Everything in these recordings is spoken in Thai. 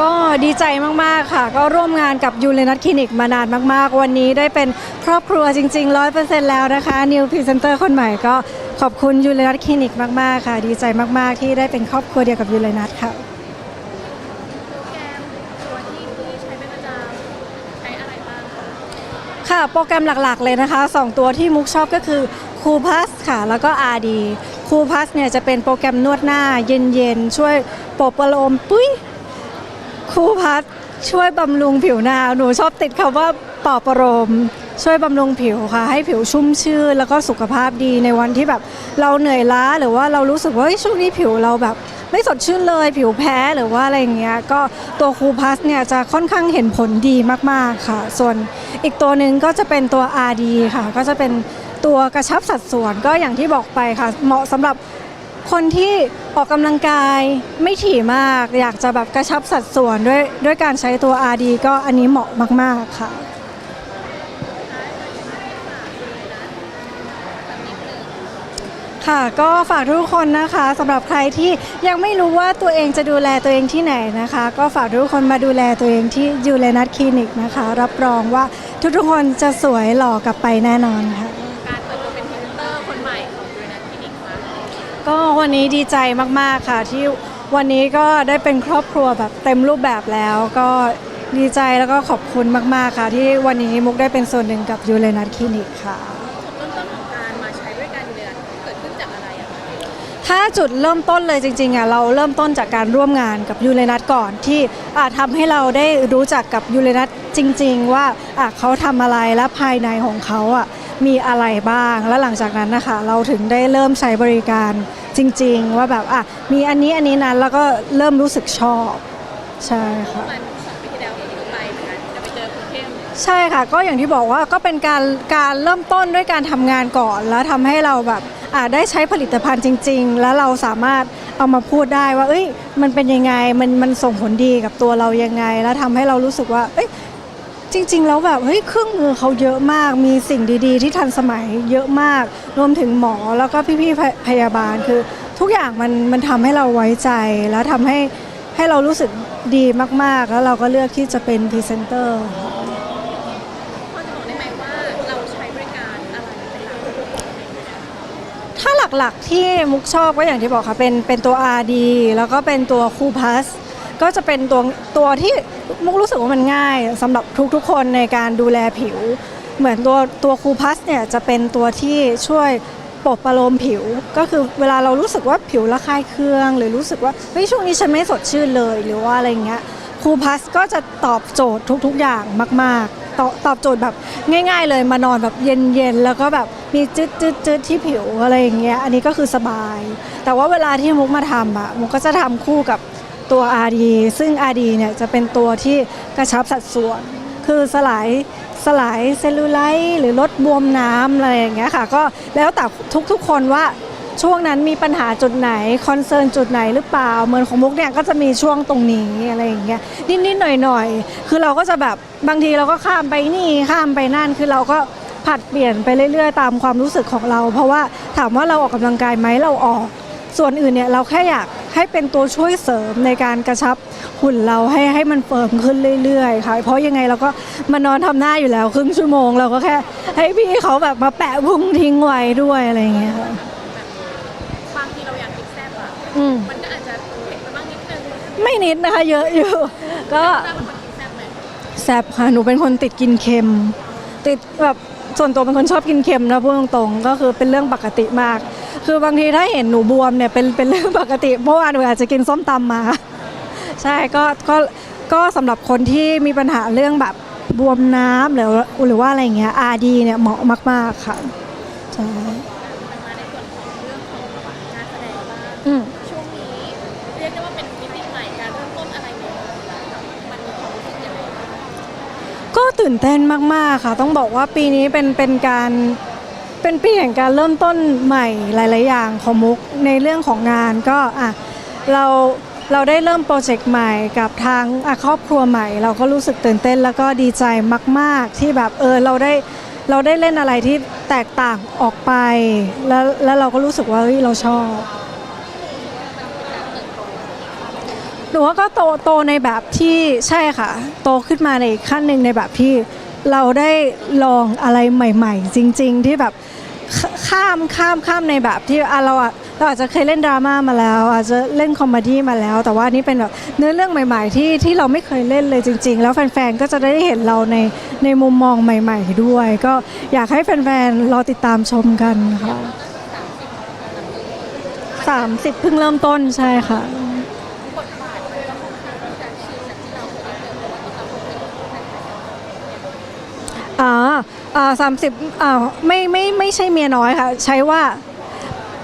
ก็ดีใจมาก ๆ ค่ะ ก็ร่วมงานกับยูเรนัทคลินิกมานานมาก ๆ วันนี้ได้เป็นครอบครัวจริง ๆ 100%แล้วนะคะนิวพรีเซนเตอร์คนใหม่ก็ขอบคุณยูเรนัทคลินิกมาก ๆ ค่ะ ดีใจมาก ๆ ที่ได้เป็นครอบครัวเดียวกับยูเรนัทค่ะโปรแกรมตัวที่พี่ใช้เป็นประจำใช้อะไรบ้างคะค่ะ โปรแกรมหลัก ๆ เลยนะคะ 2 ตัวที่มุกชอบก็คือคูพัสค่ะ แล้วก็ RD คูพัสเนี่ยจะเป็นโปรแกรมนวดหน้าเย็น ๆ ช่วยปลอบประโลมปุ้ย คูพัสช่วยบำรุงผิวหน้าหนูชอบติดคำว่าปลอบประโลมช่วยบำรุงผิวค่ะ ให้ผิวชุ่มชื่นแล้วก็สุขภาพดีในวันที่แบบ เราเหนื่อยล้าหรือว่าเรารู้สึกว่าเฮ้ยช่วงนี้ผิวเราแบบ ไม่สดชื่นเลยผิวแพ้หรือว่าอะไรอย่างเงี้ยก็ตัวคูพัสเนี่ยจะค่อนข้างเห็นผลดีมากๆค่ะ ส่วนอีกตัวหนึ่งก็จะเป็นตัว RD ค่ะ ก็จะเป็นตัวกระชับสัดส่วนก็อย่างที่บอกไปค่ะ เหมาะสำหรับ คนที่ออกกำลังกายไม่ถี่มาก อยากจะแบบกระชับสัดส่วนด้วยด้วยการใช้ตัว RD ก็อันนี้เหมาะมาก ๆ ค่ะ ค่ะก็ฝากทุกคนนะคะสำหรับใครที่ยังไม่รู้ว่าตัวเองจะดูแลตัวเองที่ไหนนะคะ ก็ฝากทุกคนมาดูแลตัวเองที่ยูเลนัทคลินิกนะคะ รับรองว่าทุกๆคนจะสวยหล่อกลับไปแน่นอนค่ะ ก็วันนี้ดีใจมากๆค่ะ ที่วันนี้ก็ได้เป็นครอบครัวแบบเต็มรูปแบบแล้ว ก็ดีใจแล้วก็ขอบคุณมากๆค่ะ ที่วันนี้มุกได้เป็นส่วนหนึ่งกับยูเลนัทคลินิกค่ะจุดเริ่มต้นของการมาใช้บริการยูนัทเกิดขึ้นจากอะไรอะคะถ้าจุดเริ่มต้นเลยจริงๆอะเราเริ่มต้นจากการร่วมงานกับยูเรนัทก่อนที่อาจทำให้เราได้รู้จักกับยูเรนัทจริง ๆ ว่าอะเขาทำอะไรและภายในของเขาอะ มีอะไรบ้าง แล้วหลังจากนั้นนะคะ เราถึงได้เริ่มใช้บริการจริง ๆ ว่าแบบอะมีอันนี้อันนี้นั้นแล้วก็เริ่มรู้สึกชอบ ใช่ค่ะ มาณสองปีที่แล้วที่ไปเหมือนกันจะไปเจอคุณเข้มใช่ค่ะก็อย่างที่บอกว่าก็เป็นการการเริ่มต้นด้วยการทำงานก่อน แล้วทำให้เราแบบอ่าได้ใช้ผลิตภัณฑ์จริง ๆ แล้วเราสามารถเอามาพูดได้ว่า เอ้ยมันเป็นยังไงมันมันส่งผลดีกับตัวเรายังไง แล้วทำให้เรารู้สึกว่าเอ้ย จริง ๆ แล้วแบบเฮ้ยเครื่องมือเขาเยอะมาก มีสิ่งดีๆ ที่ทันสมัยเยอะมาก รวมถึงหมอแล้วก็พี่ๆพยาบาลคือ ทุกอย่างมันมันทำให้เราไว้ใจแล้วทำให้ให้เรารู้สึกดีมากๆ แล้วเราก็เลือกที่จะเป็นพรีเซนเตอร์พอจะบอกได้ไหมว่าเราใช้บริการอะไรเป็นหลักถ้าหลักๆที่มุกชอบก็อย่างที่บอกค่ะเป็นเป็นตัว RD แล้วก็เป็นตัวคูพัส ก็จะเป็นตัวตัวที่มุกรู้สึกว่ามันง่ายสำหรับทุกๆคนในการดูแลผิว เหมือนตัวตัวคูพัสเนี่ยจะเป็นตัวที่ช่วยปลอบประโลมผิว ก็คือเวลาเรารู้สึกว่าผิวระคายเคือง หรือรู้สึกว่าเฮ้ยช่วงนี้ฉันไม่สดชื่นเลยหรือว่าอะไรเงี้ยคูพัสก็จะตอบโจทย์ทุกๆอย่างมากๆ ตอบตอบโจทย์แบบง่าย ๆ เลยมานอนแบบเย็นๆแล้วก็แบบมีจืดจืดจืดที่ผิวอะไรอย่างเงี้ยอันนี้ก็คือสบาย แต่ว่าเวลาที่มุกมาทำอะมุกก็จะทำคู่กับ ตัว RD ซึ่ง RD เนี่ยจะเป็นตัวที่กระชับสัดส่วน คือสลายสลายเซลลูไลท์หรือลดบวมน้ำอะไรอย่างเงี้ยค่ะ ก็แล้วแต่ทุกๆคนว่าช่วงนั้นมีปัญหาจุดไหน คอนเซิร์นจุดไหนหรือเปล่าเหมือนของมุกเนี่ยก็จะมีช่วงตรงนี้อะไรอย่างเงี้ยนิดๆหน่อยๆ คือเราก็จะแบบบางทีเราก็ข้ามไปนี่ข้ามไปนั่นคือเราก็ผัดเปลี่ยนไปเรื่อยๆ ตามความรู้สึกของเรา เพราะว่าถามว่าเราออกกำลังกายไหมเราออก ส่วนอื่นเนี่ยเราแค่อยาก ให้เป็นตัวช่วยเสริมในการกระชับหุ่นเราให้ให้มันเฟิร์มขึ้นเรื่อยๆค่ะเพราะยังไงเราก็มานอนทำหน้าอยู่แล้วครึ่งชั่วโมงเราก็แค่ให้พี่เขาแบบมาแปะพุงทิ้งไว้ด้วยอะไรอย่างเงี้ยค่ะบางทีเราอยากกินแซ่บอะอืมมันก็อาจจะเผ็ดไปบ้างนิดนึงไม่นิดนะคะเยอะอยู่ก็ถ้าเป็นคนกินแซ่บไหมแซบค่ะหนูเป็นคนติดกินเค็ม ติดแบบส่วนตัวเป็นคนชอบกินเค็มนะพูดตรงๆ ก็คือเป็นเรื่องปกติมาก คือบางทีถ้าเห็นหนูบวมเนี่ยเป็นเป็นเรื่องปกติ เพราะว่าหนูอาจจะกินส้มตำมา ใช่ก็ก็ก็สำหรับคนที่มีปัญหาเรื่องแบบบวมน้ำหรือหรือว่าอะไรอย่างเงี้ยอาดีเนี่ยเหมาะมาก ๆ ค่ะใช่มันมาในส่วนของเรื่องของงานแสดงบ้างอืมช่วงนี้เรียกได้ว่าเป็นมิติใหม่การเริ่มต้นอะไรใหม่ๆมันมีความรู้สึกยังไงบ้างก็ตื่นเต้นมาก ๆ ค่ะ ต้องบอกว่าปีนี้เป็นเป็นการ เป็นปีแห่งการเริ่มต้นใหม่หลาย ๆ อย่างของมุกในเรื่องของงานก็อะเราเราได้เริ่มโปรเจกต์ใหม่กับทางครอบครัวใหม่ เราก็รู้สึกตื่นเต้นแล้วก็ดีใจมาก ๆ ที่แบบเออเราได้เราได้เล่นอะไรที่แตกต่างออกไป แล้วแล้วเราก็รู้สึกว่าเฮ้ยเราชอบหนูว่าก็โตโตในแบบที่ใช่ค่ะ โตขึ้นมาในอีกขั้นหนึ่งในแบบที่เราได้ลองอะไรใหม่ ๆ จริง ๆ ที่แบบ ข้ามข้ามข้ามในแบบที่อะเราอะเราอาจจะเคยเล่นดราม่ามาแล้ว อาจจะเล่นคอมเมดี้มาแล้ว แต่ว่านี่เป็นแบบเนื้อเรื่องใหม่ ๆ ที่ที่เราไม่เคยเล่นเลยจริง ๆ แล้วแฟนๆก็จะได้เห็นเราในในมุมมองใหม่ ๆ ด้วย ก็อยากให้แฟนๆรอติดตามชมกันค่ะสามสิบเพิ่งเริ่มต้นใช่ค่ะ อ่าสามสิบอ่าไม่ไม่ไม่ใช่เมียน้อยค่ะ ใช้ว่า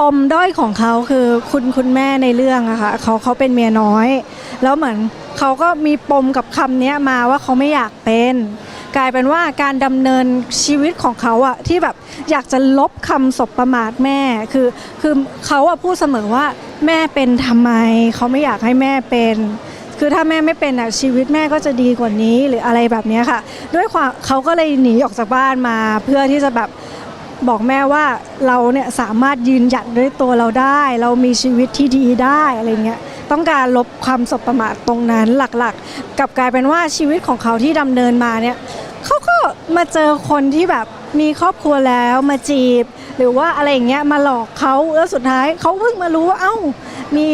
ปมด้อยของเขาคือคุณคุณแม่ในเรื่องอะค่ะเขาเขาเป็นเมียน้อย แล้วเหมือนเขาก็มีปมกับคำนี้มาว่าเขาไม่อยากเป็น กลายเป็นว่าการดำเนินชีวิตของเขาอะที่แบบอยากจะลบคำสบประมาทแม่คือคือเขาอะพูดเสมอว่าแม่เป็นทำไม เขาไม่อยากให้แม่เป็น คือถ้าแม่ไม่เป็นอะชีวิตแม่ก็จะดีกว่านี้หรืออะไรแบบนี้ค่ะ ด้วยความเขาก็เลยหนีออกจากบ้านมา เพื่อที่จะแบบบอกแม่ว่าเราเนี่ยสามารถยืนหยัดด้วยตัวเราได้ เรามีชีวิตที่ดีได้อะไรเงี้ยต้องการลบความสบประมาทตรงนั้นหลักๆกับกลายเป็นว่าชีวิตของเขาที่ดำเนินมาเนี่ยเขาก็มาเจอคนที่แบบมีครอบครัวแล้วมาจีบ หรือว่าอะไรอย่างเงี้ยมาหลอกเขาแล้วสุดท้ายเขาเพิ่งมารู้ว่าเอ้ามี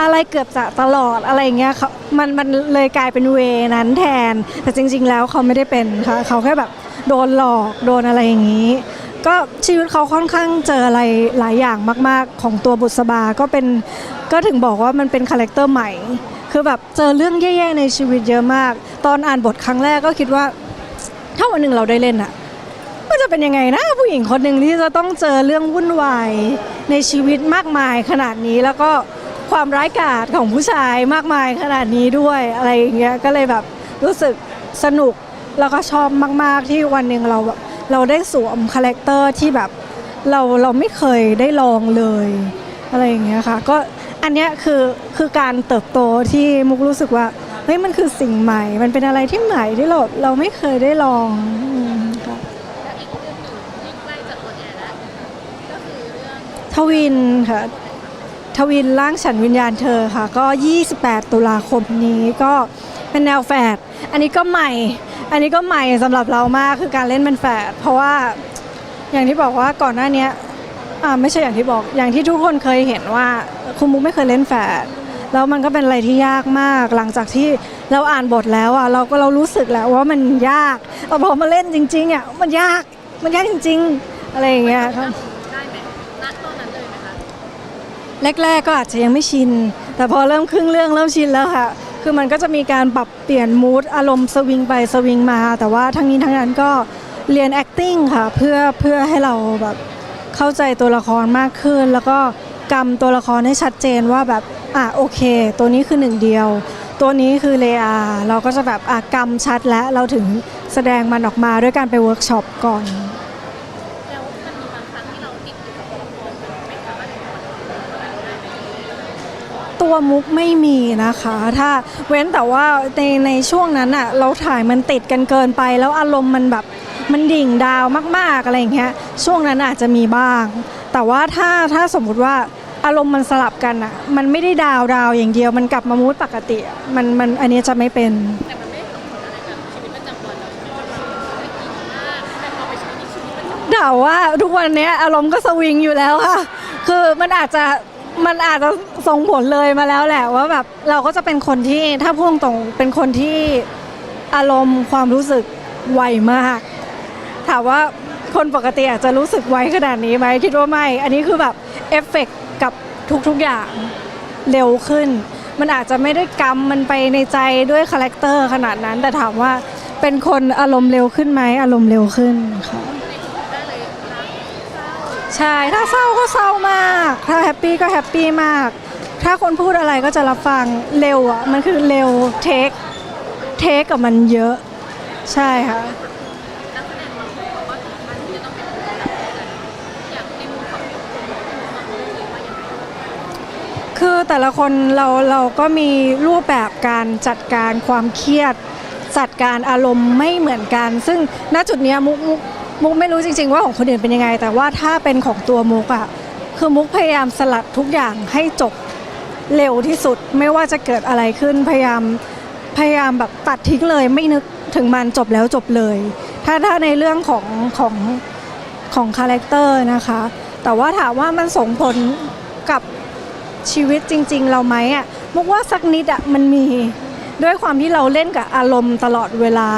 อะไรเกือบจะตลอดอะไรอย่างเงี้ยเขามันมันเลยกลายเป็นเวนั้นแทน แต่จริง ๆ แล้วเขาไม่ได้เป็นค่ะเขาแค่แบบโดนหลอกโดนอะไรอย่างนี้ ก็ชีวิตเขาค่อนข้างเจออะไรหลายอย่างมาก ๆ ของตัวบุษบาก็เป็นก็ถึงบอกว่ามันเป็นคาแรคเตอร์ใหม่ คือแบบเจอเรื่องแย่ๆในชีวิตเยอะมาก ตอนอ่านบทครั้งแรกก็คิดว่า ถ้าวันหนึ่งเราได้เล่นอะมันจะเป็นยังไงนะผู้หญิงคนหนึ่งที่จะต้องเจอเรื่องวุ่นวายในชีวิตมากมายขนาดนี้แล้วก็ ความร้ายกาจของผู้ชายมากมายขนาดนี้ด้วยอะไรอย่างเงี้ยก็เลยแบบรู้สึกสนุกแล้วก็ชอบมาก ๆ ที่วันหนึ่งเราแบบเราได้สวมคาแรคเตอร์ที่แบบเราเราไม่เคยได้ลองเลยอะไรอย่างเงี้ยค่ะก็อันเนี้ยคือคือการเติบโตที่มุกรู้สึกว่าเฮ้ยมันคือสิ่งใหม่ มันเป็นอะไรที่ใหม่ที่เราเราไม่เคยได้ลองอืมค่ะและอีกเรื่องหนึ่งที่ใกล้จะออนแอร์แล้วก็คือเรื่องทวินค่ะ ทวินร่างฉันวิญญาณเธอค่ะ ก็ 28 ตุลาคมนี้ก็เป็นแนวแฝดอันนี้ก็ใหม่ อันนี้ก็ใหม่สำหรับเรามากคือการเล่นเป็นแฝดเพราะว่าอย่างที่บอกว่าก่อนหน้านี้อ่าไม่ใช่อย่างที่บอกอย่างที่ทุกคนเคยเห็นว่าคุณมุกไม่เคยเล่นแฝดแล้วมันก็เป็นอะไรที่ยากมาก หลังจากที่เราอ่านบทแล้วอะเราก็เรารู้สึกแล้วว่ามันยากแต่พอมาเล่นจริงๆอะมันยากมันยากจริง ๆ อะไรอย่างเงี้ยค่ะได้ไหมณตอนนั้นเลยไหมคะ แรก ๆ ก็อาจจะยังไม่ชิน แต่พอเริ่มครึ่งเรื่องเริ่มชินแล้วค่ะ คือมันก็จะมีการปรับเปลี่ยนมูดอารมณ์สวิงไปสวิงมา แต่ว่าทั้งนี้ทั้งนั้นก็เรียน acting ค่ะ เพื่อเพื่อให้เราแบบเข้าใจตัวละครมากขึ้น แล้วก็กำตัวละครให้ชัดเจนว่าแบบอะโอเค ตัวนี้คือหนึ่งเดียว ตัวนี้คือเลอาเราก็จะแบบอะกำชัดแล้วเราถึงแสดงมันออกมาด้วยการไปเวิร์กช็อปก่อน แล้วมันมีบางครั้งที่เราติดอยู่กับตัวละครมันไม่สามารถถอดอะไรได้ไหม ตัวมุกไม่มีนะคะ ถ้าเว้นแต่ว่าในในช่วงนั้นอะเราถ่ายมันติดกันเกินไป แล้วอารมณ์มันแบบมันดิ่งดาวมากๆอะไรอย่างเงี้ยช่วงนั้นอาจจะมีบ้าง แต่ว่าถ้าถ้าสมมุติว่าอารมณ์มันสลับกันอะมันไม่ได้ดาวดาวอย่างเดียวมันกลับมามูดปกติมันมันอันนี้จะไม่เป็นแต่ไม่ได้ส่งผลอะไรกับชีวิตประจำวันเราใช่ไหมไม่ดีมากแต่พอไปใช้ในชีวิตประจำวันเดาว่าทุกวันนี้อารมณ์ก็สวิงอยู่แล้วค่ะ คือมันอาจจะ มันอาจจะส่งผลเลยมาแล้วแหละว่าแบบเราก็จะเป็นคนที่ถ้าพูดตรงเป็นคนที่อารมณ์ความรู้สึกไวมาก ถามว่าคนปกติอาจจะรู้สึกไวขนาดนี้ไหมคิดว่าไม่ อันนี้คือแบบเอฟเฟกต์กับทุกๆอย่างเร็วขึ้น มันอาจจะไม่ได้กำมันไปในใจด้วยคาแรคเตอร์ขนาดนั้น แต่ถามว่าเป็นคนอารมณ์เร็วขึ้นไหมอารมณ์เร็วขึ้นค่ะ ในทุกๆได้เลยรักเศร้า ใช่ถ้าเศร้าก็เศร้ามาก ถ้าแฮปปี้ก็แฮปปี้มาก ถ้าคนพูดอะไรก็จะรับฟังเร็วอะมันคือเร็วเทคเทคกับมันเยอะ ใช่ค่ะคือแต่ละคนเราเราก็มีรูปแบบการจัดการความเครียดจัดการอารมณ์ไม่เหมือนกัน ซึ่งณจุดนี้มุกมุก มุกไม่รู้จริง ๆ ว่าของคนอื่นเป็นยังไง แต่ว่าถ้าเป็นของตัวมุกอะคือมุกพยายามสลัดทุกอย่างให้จบเร็วที่สุดไม่ว่าจะเกิดอะไรขึ้นพยายามพยายามแบบตัดทิ้งเลยไม่นึกถึงมันจบแล้วจบเลย ถ้าถ้าในเรื่องของของของคาแรคเตอร์นะคะ แต่ว่าถามว่ามันส่งผลกับชีวิตจริง ๆ เราไหมอะมุกว่าสักนิดอะมันมีด้วยความที่เราเล่นกับอารมณ์ตลอดเวลา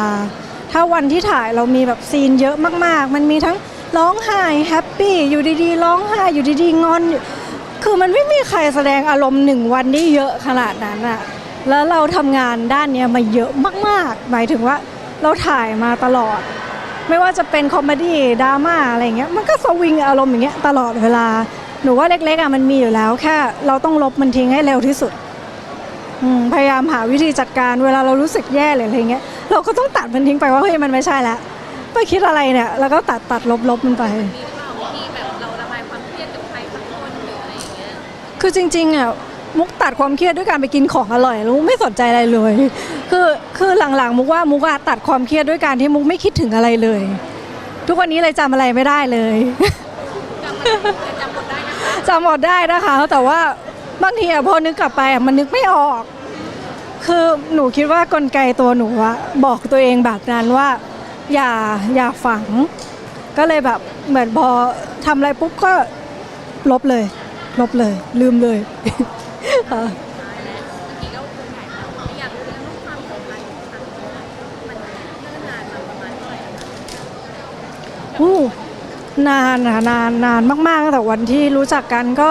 ถ้าวันที่ถ่ายเรามีแบบซีนเยอะมาก ๆ มันมีทั้งร้องไห้แฮปปี้อยู่ดีๆร้องไห้อยู่ดีๆงอนอคือมันไม่มีใครแสดงอารมณ์หนึ่งวันได้เยอะขนาดนั้นอะแล้วเราทำงานด้านเนี้ยมาเยอะมาก ๆ หมายถึงว่าเราถ่ายมาตลอด ไม่ว่าจะเป็นคอมเมดี้ดราม่าอะไรเงี้ยมันก็สวิงอารมณ์อย่างเงี้ยตลอดเวลาหนูว่าเล็กๆอะมันมีอยู่แล้วแค่เราต้องลบมันทิ้งให้เร็วที่สุด อืมพยายามหาวิธีจัดการเวลาเรารู้สึกแย่หรืออะไรเงี้ยเราก็ต้องตัดมันทิ้งไปว่าเฮ้ยมันไม่ใช่แล้วไปคิดอะไรเนี่ยแล้วก็ตัดตัดลบลบมันไป มีหรือเปล่าวิธีแบบเราระบายความเครียดกับใครสักคนหรืออะไรอย่างเงี้ยคือจริงๆอะมุกตัดความเครียดด้วยการไปกินของอร่อยแล้วมุกไม่สนใจอะไรเลย คือคือหลังๆ มุกว่ามุกอะตัดความเครียดด้วยการที่มุกไม่คิดถึงอะไรเลย ทุกวันนี้เลยจำอะไรไม่ได้เลย จำมันจะจำบทได้นะคะ จำหมดได้นะคะ แต่ว่า บางทีอะพอนึกกลับไปอะมันนึกไม่ออก คือหนูคิดว่ากลไกตัวหนูอะบอกตัวเองแบบนั้นว่า อย่าอย่าฝัง ก็เลยแบบเหมือนพอทำอะไรปุ๊บก็ลบเลย ลบเลย ลืมเลยค่ะท้าแล้วเมื่อกี้ก็อยากเรื่อความสัมพันธ์ของทั้งคู่มันนานประมาณเท่าไหร่คะอู้นานอะนานนานมากๆตั้งแต่วันที่รู้จักกันก็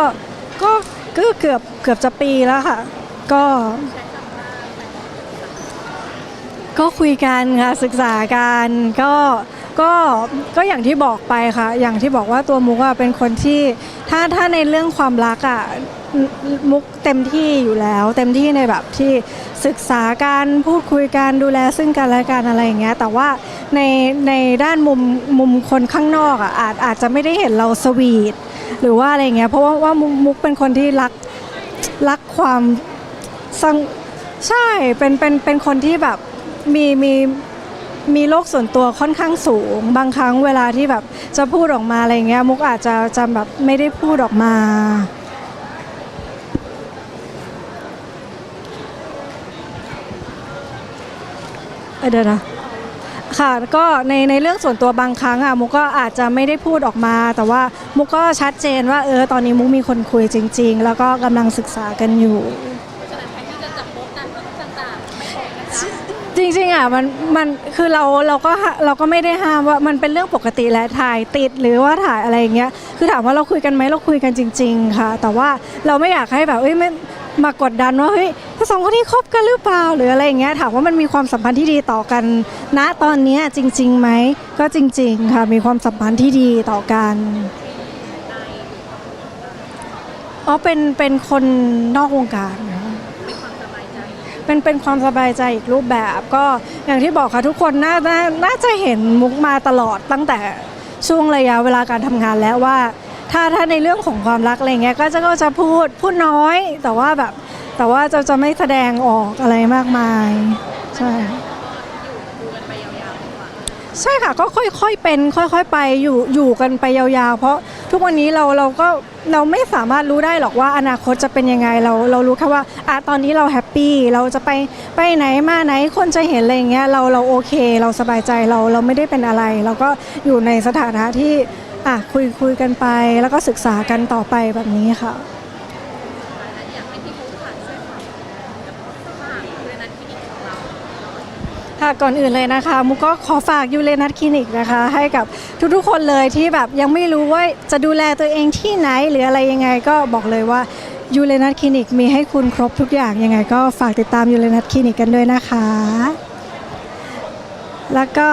ก็ ก็เกือบเกือบจะปีแล้วค่ะ ก็ ก็คุยกันค่ะศึกษากันก็ก็ก็อย่างที่บอกไปค่ะ อย่างที่บอกว่าตัวมุกอะเป็นคนที่ถ้าถ้าในเรื่องความรักอะมุกเต็มที่อยู่แล้ว เต็มที่ในแบบที่ศึกษาการพูดคุยกันดูแลซึ่งกันและกันอะไรอย่างเงี้ยแต่ว่าในในด้านมุมมุมคนข้างนอกอะอาจอาจจะไม่ได้เห็นเราสวีท หรือว่าอะไรเงี้ยเพราะว่าว่ามุกเป็นคนที่รักรักความสงใช่เป็นเป็นเป็นคนที่แบบมีมีมีโลกส่วนตัวค่อนข้างสูง บางครั้งเวลาที่แบบจะพูดออกมาอะไรเงี้ยมุกอาจจะจะแบบไม่ได้พูดออกมาอ้ยเดี๋ยวนะ ค่ะก็ในในเรื่องส่วนตัวบางครั้งอะมุกก็อาจจะไม่ได้พูดออกมา แต่ว่ามุกก็ชัดเจนว่าเออตอนนี้มุกมีคนคุยจริง ๆ แล้วก็กำลังศึกษากันอยู่ จริงๆอะมันมันคือเราเราก็เราก็ไม่ได้ห้ามว่ามันเป็นเรื่องปกติแหละถ่ายติดหรือว่าถ่ายอะไรอย่างเงี้ยคือถามว่าเราคุยกันไหมเราคุยกันจริง ๆ ค่ะ แต่ว่าเราไม่อยากให้แบบเอ้ยไม่ มากดดันว่าเฮ้ยถ้าสองคนนี้คบกันหรือเปล่าหรืออะไรอย่างเงี้ยถามว่ามันมีความสัมพันธ์ที่ดีต่อกัน ณตอนเนี้ยจริงๆไหมก็จริง ๆ ค่ะมีความสัมพันธ์ที่ดีต่อกันอ๋อเป็นเป็นคนนอกวงการเป็นความสบายใจเป็นเป็นความสบายใจอีกรูปแบบก็อย่างที่บอกค่ะทุกคนน่าน่าน่าจะเห็นมุกมาตลอดตั้งแต่ช่วงระยะเวลาการทำงานแล้วว่า ถ้าถ้าในเรื่องของความรักอะไรเงี้ยก็จะก็จะพูดพูดน้อย แต่ว่าแบบแต่ว่าจะจะไม่แสดงออกอะไรมากมาย ใช่ใช่ค่ะก็ค่อยๆเป็นค่อยๆไปอยู่อยู่กันไปยาวๆ เพราะทุกวันนี้เราเราก็เราไม่สามารถรู้ได้หรอกว่าอนาคตจะเป็นยังไงเราเรารู้แค่ว่าอะตอนนี้เราแฮปปี้เราจะไปไปไหนมาไหนคนจะเห็นอะไรอย่างเงี้ยเราเราโอเค เราสบายใจเราเราไม่ได้เป็นอะไร เราก็อยู่ในสถานะที่ อะคุยคุยกันไปแล้วก็ศึกษากันต่อไปแบบนี้ค่ะ อยากให้พี่มุกค่ะช่วยฝากฝากเลยนะคลินิกของเรา ค่ะก่อนอื่นเลยนะคะมุกก็ขอฝากยูเรนัทคลินิกนะคะ ให้กับทุกๆคนเลยที่แบบยังไม่รู้ว่าจะดูแลตัวเองที่ไหนหรืออะไรยังไงก็บอกเลยว่ายูเรนัทคลินิกมีให้คุณครบทุกอย่างยังไง ก็ฝากติดตามยูเรนัทคลินิกกันด้วยนะคะ แล้วก็